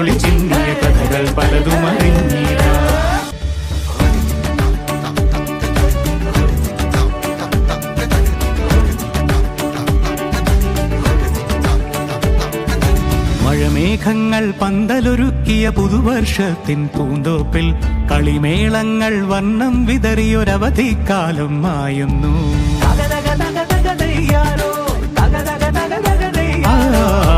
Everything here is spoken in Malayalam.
കതിരൊളി ചിന്നിയ കഥകൾ പലതും അറിഞ്ഞിടാം. മഴമേഘങ്ങൾ പന്തലൊരുക്കിയ പുതുവർഷത്തിൻ പൂന്തോപ്പിൽ കളിമേളങ്ങൾ വർണം വിതറിയൊരവധിക്കാലം മായുന്നു.